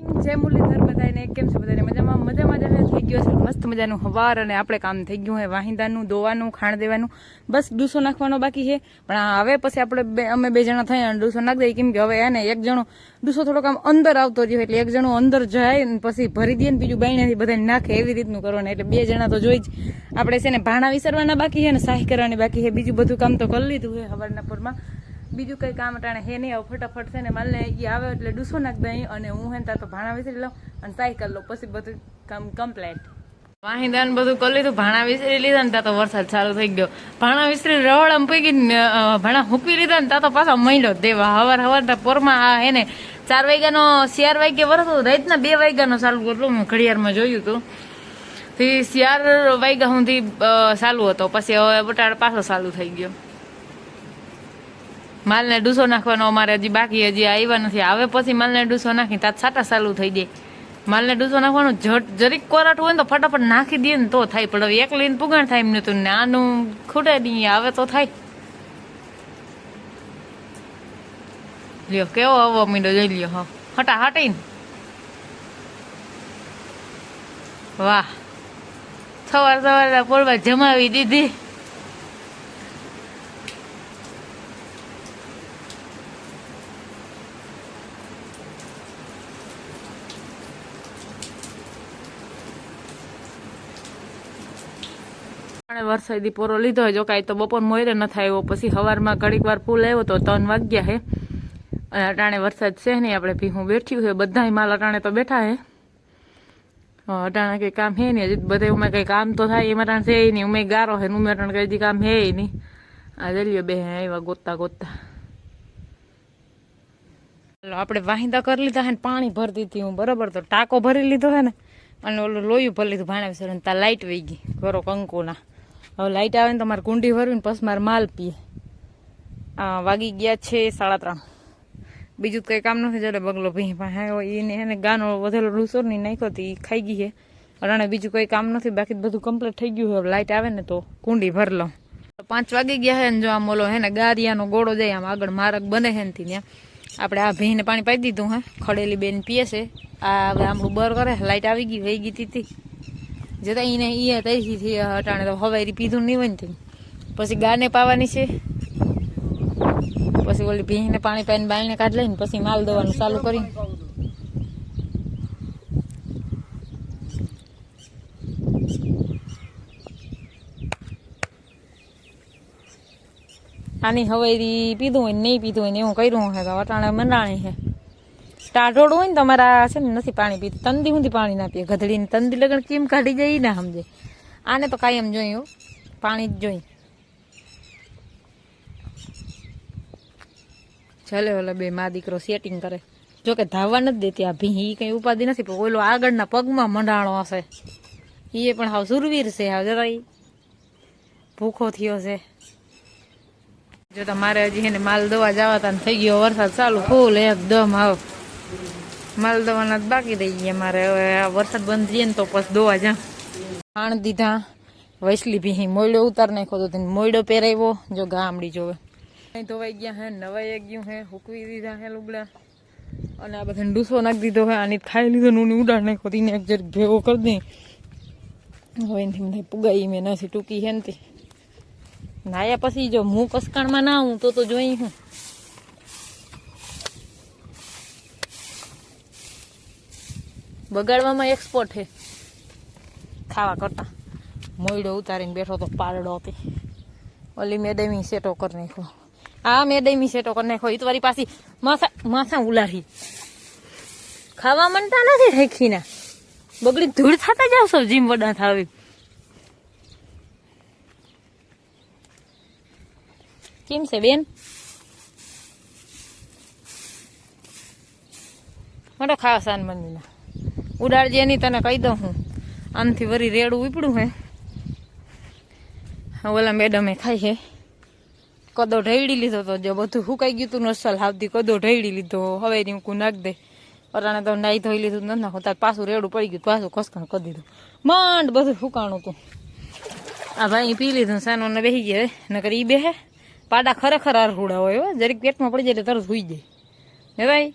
જય મુરલીધર બધાને કેમ છે બધાને મજામાં? મજામાં જ થઈ ગયો છે. મસ્ત મજાનું હવાર અને આપણે કામ થઈ ગયું છે વાહિંદાનું, દોવાનું, ખાણ દેવાનું. બસ ડૂસો નાખવાનો બાકી છે. પણ હવે પછી આપણે અમે બે જણા થયા અને ડૂસો નાખી દઈએ. કેમ કે હવે એને એક જણો ડૂસો થોડોક આમ અંદર આવતો રહ્યો એટલે એક જણો અંદર જાય ને પછી ભરી દે ને બીજું બાયણાથી બધાને નાખે એવી રીતનું કરવાનું. એટલે બે જણા તો જોઈ જ આપણે છે ને ભાણા વિસરવાના બાકી છે ને સાહી કરવાની બાકી છે. બીજું બધું કામ તો કરી લીધું છે હવારના પોરમાં. બીજું કંઈ કામ અટાણે હે નહીં, આવું ફટાફટ છે ને માલને એ આવે એટલે ડૂસો નાખ દઈ અને હું હે ને તો ભાણા વિસરી લઉં અને સાયકલ લઉં પછી બધું કામ કમ્પ્લેટ વાહિદાન બધું કરી લીધું, ભાણા વિસરી લીધા ને ત્યાં તો વરસાદ ચાલુ થઈ ગયો. ભાણા વિસરી રવડામાં પૈકી ભાણા મૂકી લીધા ને ત્યાં તો પાછા મહિલો દેવા. હવાર હવાર પોરમાં હે ને ચાર વાગ્યાનો ચાર વાગ્યે વરસ રાતના બે વાગ્યાનો ચાલુ કરલો મેં ઘડિયાળમાં જોયું હતું. થી ચાર વાગ્યા સુધી ચાલુ હતો, પછી હવે બટાડ પાછો ચાલુ થઈ ગયો. માલને ડૂસો નાખવાનો અમારે હજી બાકી હજી આવ્યા નથી. આવે પછી માલને ડૂસો નાખી તાત સાટા ચાલુ થઈ જાય. માલને ડૂસો નાખવાનું જટ જરીક કોરાટ હોય ને તો ફટાફટ નાખી દે ને તો થાય. પણ હવે એક લઈને પુગાણ થાય એમ નતું ને આનું ખૂટે નહીં આવે તો થાય. લ્યો, કેવો આવો મીંડો, જોઈ લ્યો, હો. હટા હટીને વાહ. સવાર સવારના પોળમાં જમાવી દીધી. અને વરસાદી પોરો લીધો હોય, જો કાંઈ તો બપોર મોયરે ન એવો. પછી સવારમાં ઘડીક વાર પુલ આવ્યો તો ત્રણ વાગ્યા હે. અને અટાણે વરસાદ છે નહીં, આપણે ભીહું બેઠ્યું છે બધાય માલ અટાણે તો બેઠા હે. અટાણે કંઈ કામ હે નહીં, હજી બધે ઉમે કંઈ કામ તો થાય એમાં અટાણે છે નહીં. ઉમે ગારો હે ઉમે અટાણે કંઈ કામ હે નહીં. આ જલ્યો બે આવ્યા ગોતતા ગોતતા. ચાલો આપણે વાહિંદા કરી લીધા હે ને પાણી ભરી દીધી હું, બરોબર? તો ટાંકો ભરી લીધો હે ને. અને ઓલું લોયું ભરી લીધું ભાણે સર ત્યાં લાઈટ વહી ગઈ, ઘરો કંકુના. હવે લાઈટ આવે ને તો મારે કુંડી ભરવીને પછી મારે માલ પીએ. વાગી ગયા છે સાડા ત્રણ. બીજું કંઈ કામ નથી જડે બગલો ભાઈ પાસે એને એને ગાનો વધેલો લૂસોર નહીં નાખ્યો તો એ ખાઈ ગઈ છે અટાણે બીજું કંઈ કામ નથી, બાકી બધું કમ્પ્લીટ થઈ ગયું હવે લાઇટ આવે ને તો કુંડી ભર લઉં. પાંચ વાગી ગયા છે ને જો આમ ઓલો હે ને ગારિયાનો ગોળો જાય, આમ આગળ મારક બને છે ને ત્યાં. આપણે આ ભીને પાણી પાઈ દીધું હે. ખડેલી બેન પીએ છે. આ હવે આમળું બર કરે લાઇટ આવી ગઈ, વહી ગઈ તી. જતા એને ઈ તૈથી અટાણે તો હવારી પીધું નહીં હોય ને. પછી ગાને પાવાની છે. પછી ઓલી ભીને પાણી પાઈને બાયને કાઢ લઈને પછી માલ દવાનું ચાલુ કરી. આની હવારી પીધું હોય નહીં પીધું હોય ને એવું કર્યું હે તો અટાણે મંડાણી છે. ટાઢોડ હોય ને તમારા છે ને નથી પાણી પીતું. તંદી સુધી પાણી ના પીએ. ગધડીને તંદી લગણ કેમ કાઢી જાય ઈ ના સમજે. આને તો કાયમ જોયું પાણી જ જોઈ. ચલે ઓલા બે મા દીકરો સેટિંગ કરે. જો કે ધાવવા નથી દેતી આ ભી કંઈ કઈ ઉપાધિ નથી, પણ ઓલો આગળના પગમાં મંડાણો હશે. એ પણ હાવ સુરવીર છે, હાવ જરા ભૂખો થયો છે. જો તમારે હજી એને માલ દવા જવા તા થઈ ગયો વરસાદ ચાલુ. ફૂલ એકદમ આવ માલ દવાના બાકી રહી ગયા મારે. હવે આ વરસાદ બંધ થઈએ ને તો પછી દોવા જા. ખાણ દીધા. વૈસલી ભી મોયડો ઉતાર નાખ્યો તો મોયડો પહેરાવ્યો. જો ગામડી જોવે. અહીં ધોવાઈ ગયા હે, નવાઈ ગયું હે, હુકવી દીધા હે લુગડા. અને આ બધા ડૂસો નાખી દીધો હે, આની ખાઈ લીધો ને ઉડાડ નાખ્યો. તેને એક જરીક ભેગો કરી દઈ હવે એનાથી મને પુગાઈ મેં નથી ટૂંકી હે ને તે. નાયા પછી જો હું કસકાણમાં ના આવું તો તો જોઈ હું. બગાડવામાં એક્સપોર્ટ છે ખાવા કરતા. મોયડો ઉતારીને બેઠો તો પારડો હતી. ઓલી મેડમી સેટો કરી નાખ્યો. આ મેડમી સેટો કરી નાખ્યો. એ તો વારી પાછી માથા માથા ઉલારી. ખાવા માંડતા નથી હેખીના બગડી ધૂળ થતા જાવ જીમ વડા થાવી. કેમ છે બેન? મોટો ખાવા સાન મંદિરના ઉડાડજે એની તને કહી દઉં હું. આમથી વરી રેડું ઉપડું હે. ઓલા મેડમે ખાઈ હે. કદો ઢેડી લીધો તો જો બધું સુકાઈ ગયું તું નસલ હાવતી કદો ઢેડી લીધો. હવે રીમકું નાખ દે. પરાણે તો નાઈ ધોઈ લીધું નથી નાખો તાર પાછું રેડું પડી ગયું, પાછું ખસકાણ કરી દીધું. માંડ બધું સુકાણું તું. આ ભાઈ પી લીધું સાનો ને બેસી ગયા નકર ઈ બેહે. પાડા ખરેખર અરહુડા હોય હો. જરીક પેટમાં પડી જાય એટલે તરત સુઈ જાય. હે ભાઈ?